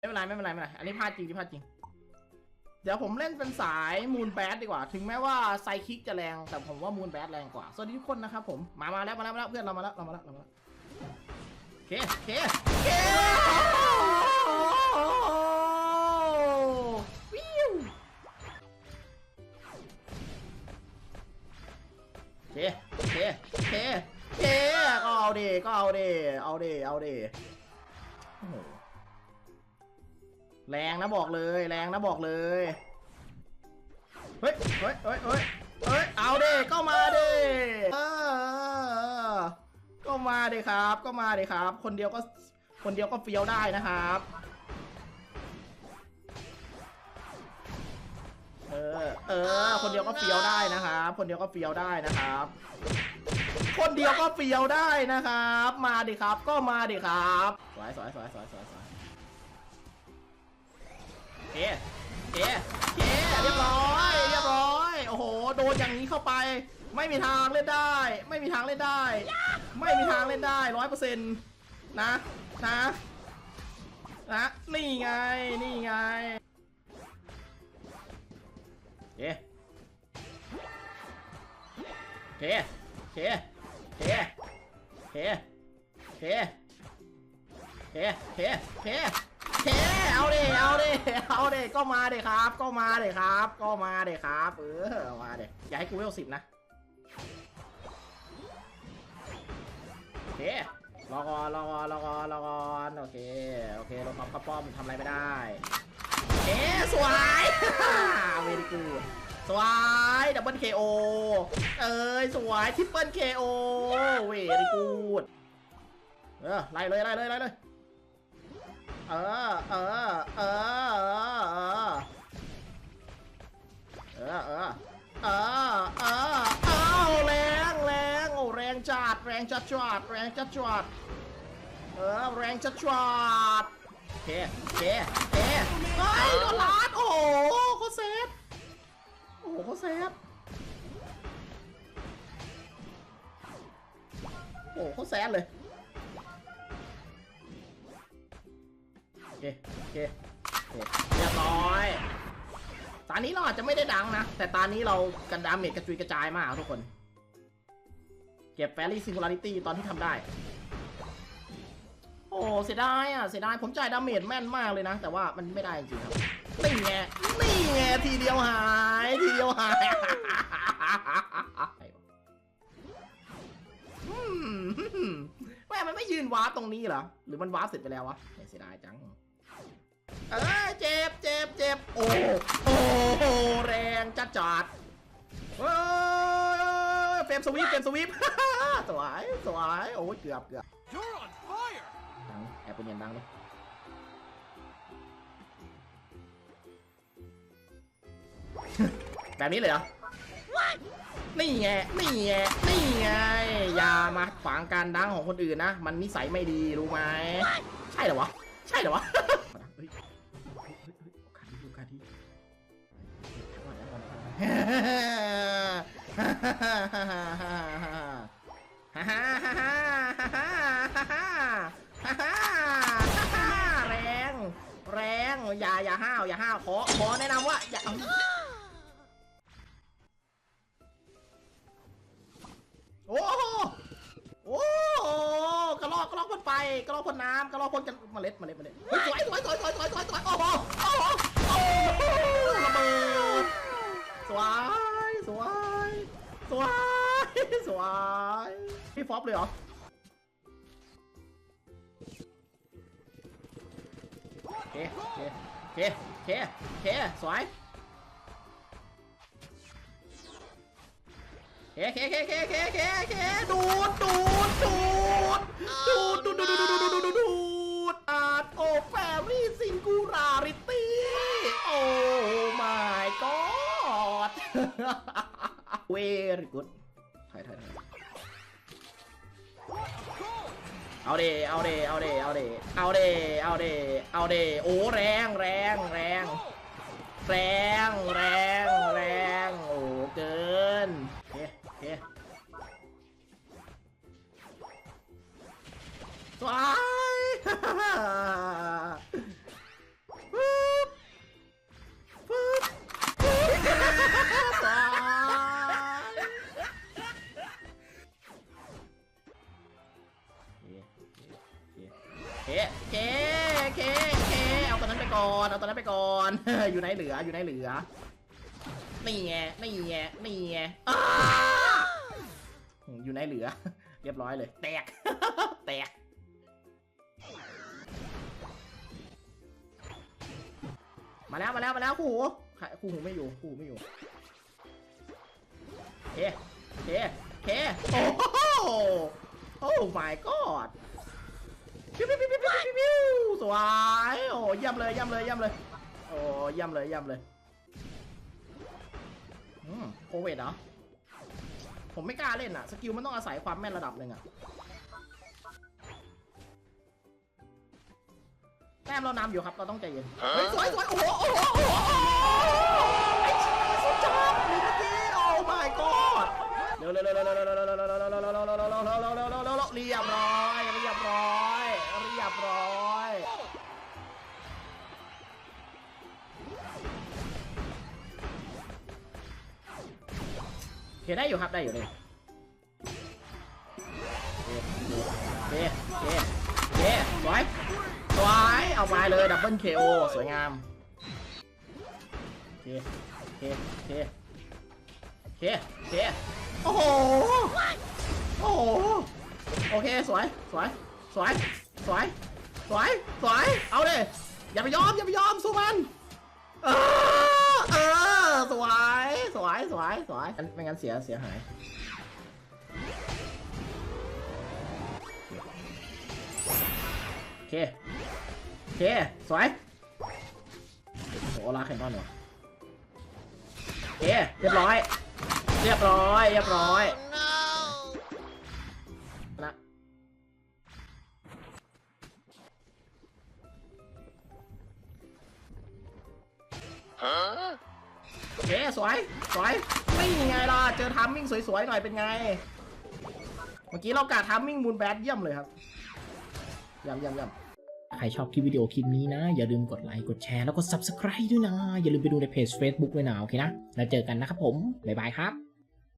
ไม่เป็นไรไม่เป็นไรไม่เป็นไรอันนี้พลาดจริงที่พลาดจริง เดี๋ยวผมเล่นเป็นสายมูนแบดดีกว่า ถึงแม้ว่าไซคิกจะแรง แต่ผมว่ามูนแบดแรงกว่า สวัสดีทุกคนนะครับผม มามาแล้วมาแล้วมาแล้วเพื่อนเรามาแล้วเรามาแล้วเรามาแล้วโอเคโอเคโอเควิวโอเคเคเคเคก็เอาดิก็เอาดิเอาดิเอาดิโอ้โห แรงนะบอกเลย แรงนะบอกเลย เฮ้ยเฮ้ยเฮ้ยเฮ้ยเฮ้ยเอาดิก็มาเออก็มาเดิครับ ก็มาเดิครับ คนเดียวก็คนเดียวก็เฟี้ยวได้นะครับเออ เออ คนเดียวก็เฟี้ยวได้นะครับ คนเดียวก็เฟี้ยวได้นะครับ คนเดียวก็เฟี้ยวได้นะครับ มาดิครับ ก็มาดิครับ สวยสวยสวยสวยสวยสวย เคเคเคเรียบร้อยเรียบร้อยโอ้โหโดนอย่างนี้เข้าไป ไม่มีทางเล่นได้ ไม่มีทางเล่นได้ ไม่มีทางเล่นได้ร้อยเปอร์เซ็นต์นะนะนะนี่ไงนี่ไงเคเคเคเคเคเคเคเค เคเค เอาดิเอาดิเอาดิก็มาเดิครับ ก็มาเดิครับ ก็มาเดิครับ เออ มาเดิอย่าให้กูเวลสิบนะโอเครอก่อนรอก่อนรอก่อนรอก่อนโอเค โอเคลงปั๊มกระป้อมทำอะไรไม่ได้เอ๊สวยเวดีกูสวย ดับเบิลเคโอเอ้ย สวย ทริปเปิลเคโอเวดีกูดเออ ไล่เลยไล่เลยไล่เลย เออ เออ เออ เออ เออ เออ เออ เออเอาแรงแรงโอ้แรงจัดแรงจัดจวดแรงจัดจวดเออ แรงจัดจวดเคเคโอเคเฮ้ยโดนลัดโอ้โหเขาเซฟโอ้โหเขาเซฟโอ้โหเขาแซฟเลย เคโอเคโอเคเรียบร้อยตอนนี้เราอาจจะไม่ได้ดังนะ แต่ตอนนี้เรากันดาเมจกระจุยกระจายมากทุกคน เก็บแฟรี่ซิงคูลาริตี้ตอนที่ทำได้ โอ้เสียดายอะเสียดายผมจ่ายดาเมจแม่นมากเลยนะ แต่ว่ามันไม่ได้จริงครับนี่ไงนี่ไงทีเดียวหาย ทีเดียวหายแม่มันไม่ยืนวาร์ปตรงนี้เหรอ หรือมันวาร์ปเสร็จไปแล้ววะเสียดายจัง เอ้ยเจ็บเจ็บเจ็บโอ้โอ้โหแรงจัดจัดเฮ้ยเฟรมสวีปเฟรมสวีปสวยสวยโอ้ยเกือบเกือบ You're on fire! ดังแอบเป็นยันดังเลยแบบนี้เลยเหรอ นี่ไง นี่ไง นี่ไง อย่ามาขวางการดังของคนอื่นนะ มันนิสัยไม่ดีรู้ไหม ใช่เหรอวะ ใช่เหรอวะ ธิแรง แรง อย่า อย่าห้าว อย่าห้าว ขอ ขอแนะนำว่า อย่าโอ้โหโอ้กระลอกกระลอกพ่นไฟกระลอกพ่นน้ำกระลอกพ่นกันเมล็ดเมล็ดเมล็ดสวยสวยสวยสวยสวยสวยโอ้โห พี่ฟอปเลยเหรอเคเคเคเคเคสวยเคเคเคเคเคเคเคดูดดูดดูดดูดดูดดูดดูดดูดดูดดูดดูดอาดโอแฟรี่ซิงคูราริตี้โอ้ my god very good เอาเดเอาเดเอาเดเอาเดเอาเดเอาเดเอาเดโอ้แรงแรงแรงแรงแรงแรงโอ้เกินเคโอเคสวย เคเคเคเอาตัวนั้นไปก่อนเอาตัวนั้นไปก่อน อยู่ไหนเหลืออยู่ไหนเหลือนี่ไงนี่ไงนี่ไงอยู่ไหนเหลือ เรียบร้อยเลย แตกแตกมาแล้วมาแล้วมาแล้วคู่หูคู่หูไม่อยู่คู่หูไม่อยู่เคเคเคโอ้โโอ้ my god วายโอ้ย่ำเลยย่ำเลยย่ำเลย โอ้ย่ำเลยย่ำเลยอืมโควิดเหรอผมไม่กล้าเล่นอะสกิลมันต้องอาศัยความแม่นระดับหนึ่งอะแต้มเรานำอยู่ครับ เราต้องใจเย็นเฮ้ยสวยสวยโอ้โหโอ้โหโอ้โหไอ้ชิบสุดยอดมีเมื่อกี้โอ้ my god เร็วเร็วเร็วเร็วเร็วเร็วเร็วเร็วเร็วเร็วเร็วเร็วเร็วเร็วเรียบร้อยเรียบร้อยเรียบร้อย คได้อยู่ครับได้อยู่เลยเคเคเคสวยสวยเอาไปเลยดับเบิลเคโอสวยงามเคเคเคเคโอเคโอ้โหโอ้โหโอเคสวยสวยสวยสวยสวยสวยเอาเลยอย่าไปยอมอย่าไปยอมสู้มันเออเออ สวย สวย สวย สวยงั้นไม่งั้นเสีย เสียหาย โอเค โอเค สวยโอ้ลาแคนนอนเหรอโอเค เรียบร้อย เรียบร้อย เรียบร้อย สวยสวยไม่ไงล่ะเจอทัมมิ่งสวยๆหน่อยเป็นไง เมื่อกี้เรากาทัมมิ่งมูนแบทเยี่ยมเลยครับย่ำย่ำย่ำใครชอบคลิปวิดีโอคลิปนี้นะ อย่าลืมกดไลค์กดแชร์แล้วก็ Subscribe ด้วยนะ อย่าลืมไปดูในเพจ Facebook ด้วยนะ โอเคนะ แล้วเจอกันนะครับผม บ๊ายบายครับ